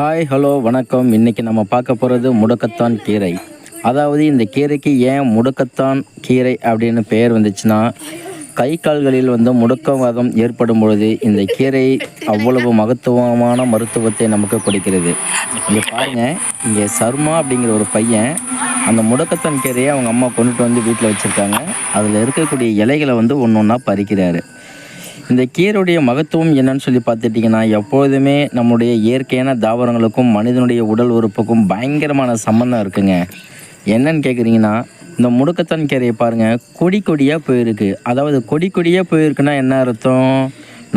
Hi hello வணக்கம். இன்றைக்கி நம்ம பார்க்க போகிறது முடக்கத்தான் கீரை. அதாவது இந்த கீரைக்கு ஏன் முடக்கத்தான் கீரை அப்படின்னு பெயர் வந்துச்சுன்னா கை கால்களில் வந்து முடக்கவாதம் ஏற்படும் பொழுது இந்த கீரை அவ்வளவு மகத்துவமான மருத்துவத்தை நமக்கு கொடுக்கிறது. இங்கே பாருங்கள் இங்கே சர்மா அப்படிங்கிற ஒரு பையன் அந்த முடக்கத்தான் கீரையை அவங்க அம்மா கொண்டுட்டு வந்து வீட்டில் வச்சுருக்காங்க. அதில் இருக்கக்கூடிய இலைகளை வந்து ஒன்று ஒன்றா பறிக்கிறாரு. இந்த கீரையுடைய மகத்துவம் என்னன்னு சொல்லி பார்த்துட்டிங்கன்னா எப்போதுமே நம்முடைய இயற்கையான தாவரங்களுக்கும் மனிதனுடைய உடல் உறுப்புக்கும் பயங்கரமான சம்மந்தம் இருக்குங்க. என்னன்னு கேட்குறீங்கன்னா இந்த முடுக்கத்தான் கீரையை பாருங்கள் கொடி கொடியாக போயிருக்கு. அதாவது கொடி கொடியாக போயிருக்குன்னா என்ன அர்த்தம்?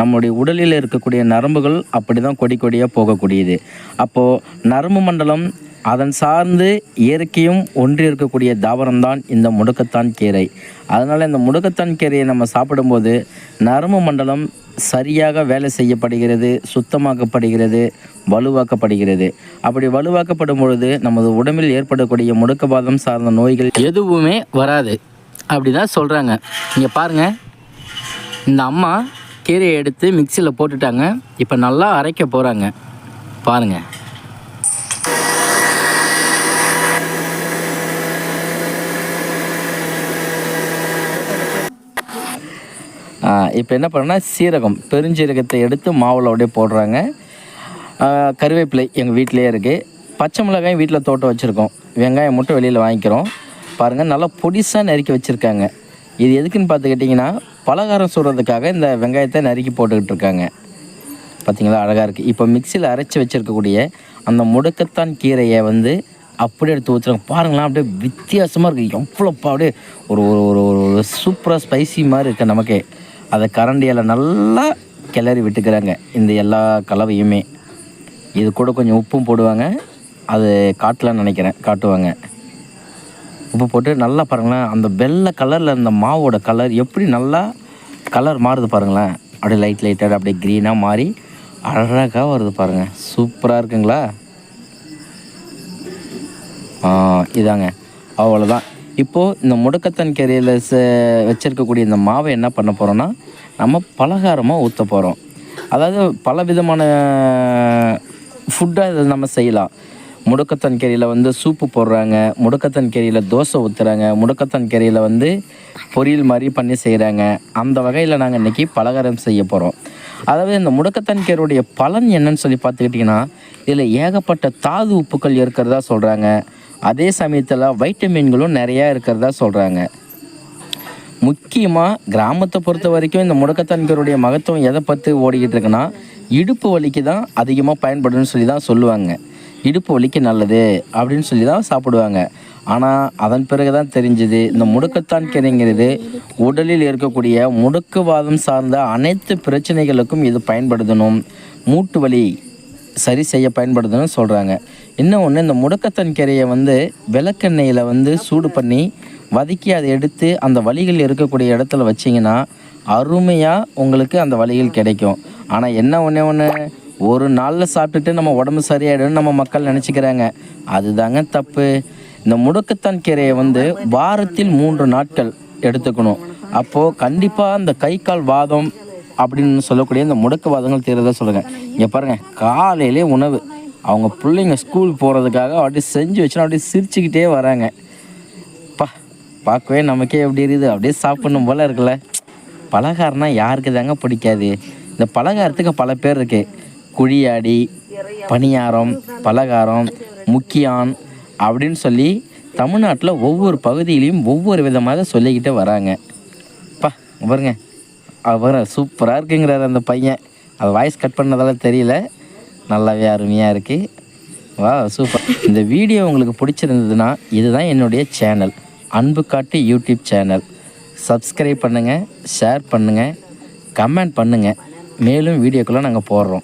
நம்முடைய உடலில் இருக்கக்கூடிய நரம்புகள் அப்படி தான் கொடி கொடியாக போகக்கூடியது. அப்போது நரம்பு மண்டலம் அதன் சார்ந்து இயற்கையும் ஒன்றி இருக்கக்கூடிய தாவரம் தான் இந்த முடுக்கத்தான் கீரை. அதனால் இந்த முடுக்கத்தான் கீரையை நம்ம சாப்பிடும்போது நரம்பு மண்டலம் சரியாக வேலை செய்யப்படுகிறது சுத்தமாக்கப்படுகிறது வலுவாக்கப்படுகிறது. அப்படி வலுவாக்கப்படும் பொழுது நமது உடம்பில் ஏற்படக்கூடிய முடக்கவாதம் சார்ந்த நோய்கள் எதுவுமே வராது. அப்படி தான் சொல்கிறாங்க இங்கே பாருங்கள் இந்த அம்மா கீரையை எடுத்து மிக்சியில் போட்டுட்டாங்க. இப்போ நல்லா அரைக்க போகிறாங்க பாருங்கள் இப்போ என்ன பண்ணேன்னா சீரகம் பெருஞ்சீரகத்தை எடுத்து மாவில் அப்படியே போடுறாங்க. கருவேப்பிலை எங்கள் வீட்டிலே இருக்குது பச்சை மிளகாயும் வீட்டில் தோட்டம் வச்சுருக்கோம். வெங்காயம் மட்டும் வெளியில் வாங்கிக்கிறோம். பாருங்கள் நல்லா பொடிசாக நறுக்கி வச்சுருக்காங்க. இது எதுக்குன்னு பார்த்துக்கிட்டிங்கன்னா பலகாரம் சுடுறதுக்காக இந்த வெங்காயத்தை நறுக்கி போட்டுக்கிட்டு இருக்காங்க. பார்த்திங்களா அழகாக இருக்குது இப்போ மிக்சியில் அரைச்சி வச்சுருக்கக்கூடிய அந்த முடக்கத்தான் கீரையை வந்து அப்படியே எடுத்து ஊற்றுறாங்க பாருங்களேன் அப்படியே வித்தியாசமாக இருக்குது எவ்வளோப்பா அப்படியே ஒரு ஒரு ஒரு ஒரு சூப்பராக ஸ்பைசி மாதிரி இருக்குது நமக்கே. அதை கரண்டியால் நல்லா கிளறி விட்டுக்கிறாங்க இந்த எல்லா கலவையுமே. இது கூட கொஞ்சம் உப்பும் போடுவாங்க. அது காட்டலான்னு நினைக்கிறேன் காட்டுவாங்க. உப்பு போட்டு நல்லா பாருங்களேன் அந்த வெள்ளை கலரில் அந்த மாவோட கலர் எப்படி நல்லா கலர் மாறுது பாருங்களேன். அப்படியே லைட் லைட்டாக அப்படியே க்ரீனாக மாறி அழகாக வருது பாருங்கள் சூப்பராக இருக்குங்களா? இதாங்க. அவ்வளோதான் இப்போது இந்த முடக்கத்தான் கீரையில் ச வச்சுருக்கக்கூடிய இந்த மாவை என்ன பண்ண போகிறோன்னா நம்ம பலகாரமாக ஊற்ற போகிறோம் அதாவது பல விதமான ஃபுட்டாக இதை நம்ம செய்யலாம். முடக்கத்தான் கீரையில் வந்து சூப்பு போடுறாங்க முடக்கத்தான் கீரையில் தோசை ஊற்றுறாங்க முடக்கத்தான் கீரையில் வந்து பொரியல் மாதிரி பண்ணி செய்கிறாங்க அந்த வகையில் நாங்கள் இன்றைக்கி பலகாரம் செய்ய போகிறோம் அதாவது இந்த முடக்கத்தான் கீரையுடைய பலன் என்னன்னு சொல்லி பார்த்துக்கிட்டிங்கன்னா இதில் ஏகப்பட்ட தாது உப்புக்கள் இருக்கிறதா சொல்கிறாங்க அதே சமயத்தில் வைட்டமின்களும் நிறையா இருக்கிறதா சொல்கிறாங்க முக்கியமாக கிராமத்தை பொறுத்த வரைக்கும் இந்த முடக்கத்தான்கருடைய மகத்துவம் எதை பற்றி ஓடிக்கிட்டு இருக்குன்னா இடுப்பு வலிக்கு தான் அதிகமாக பயன்படுன்னு சொல்லி தான் சொல்லுவாங்க. இடுப்பு வலிக்கு நல்லது அப்படின்னு சொல்லி தான் சாப்பிடுவாங்க. ஆனால் அதன் பிறகு தான் தெரிஞ்சுது இந்த முடக்கத்தான் கீரைங்கிறது உடலில் இருக்கக்கூடிய முடக்குவாதம் சார்ந்த அனைத்து பிரச்சனைகளுக்கும் இது பயன்படுத்தணும். மூட்டு வலி சரி செய்ய பயன்படுதுன்னு சொல்கிறாங்க இன்னும் ஒன்று இந்த முடக்கத்தன் கீரையை வந்து விளக்கெண்ணெயில் வந்து சூடு பண்ணி வதக்கி அதை எடுத்து அந்த வலிகள் இருக்கக்கூடிய இடத்துல வச்சிங்கன்னா அருமையாக உங்களுக்கு அந்த வலிகள் கிடைக்கும். ஆனால் என்ன ஒன்றே ஒன்று ஒரு நாளில் சாப்பிட்டுட்டு நம்ம உடம்பு சரியாயிடும்னு நம்ம மக்கள் நினச்சிக்கிறாங்க. அதுதாங்க தப்பு. இந்த முடக்கத்தான் கீரையை வந்து வாரத்தில் மூன்று நாட்கள் எடுத்துக்கணும். அப்போது கண்டிப்பாக இந்த கை கால் வாதம் அப்படின்னு சொல்லக்கூடிய இந்த முடக்குவாதங்கள் தீர்றதை சொல்லுங்கள் இங்கே பாருங்கள் காலையிலே உணவு. அவங்க பிள்ளைங்க ஸ்கூல் போகிறதுக்காக அப்படியே செஞ்சு வச்சுனா அப்படியே சிரிச்சுக்கிட்டே வராங்க. பா பார்க்கவே நமக்கே எப்படி இருக்குது? அப்படியே சாப்பிடணும் போல இருக்குல்ல. பலகாரம்னா யாருக்கு தாங்க பிடிக்காது. இந்த பலகாரத்துக்கு பல பேர் இருக்கு. குழியாடி பணியாரம் பலகாரம் முக்கியான் அப்படின்னு சொல்லி தமிழ்நாட்டில் ஒவ்வொரு பகுதியிலையும் ஒவ்வொரு விதமாக சொல்லிக்கிட்டே வராங்க. பா பாருங்கள் அப்புறம் சூப்பராக இருக்குங்கிறார் அந்த பையன். அது வாய்ஸ் கட் பண்ணதெல்லாம் தெரியல. நல்லாவே அருமையாக இருக்குது வா சூப்பர் இந்த வீடியோ உங்களுக்கு பிடிச்சிருந்ததுன்னா இதுதான் என்னுடைய சேனல் அன்பு காட்டு யூடியூப் சேனல் சப்ஸ்கிரைப் பண்ணுங்கள் ஷேர் பண்ணுங்கள் கமெண்ட் பண்ணுங்கள் மேலும் வீடியோக்கெல்லாம் நாங்கள் போடுறோம்.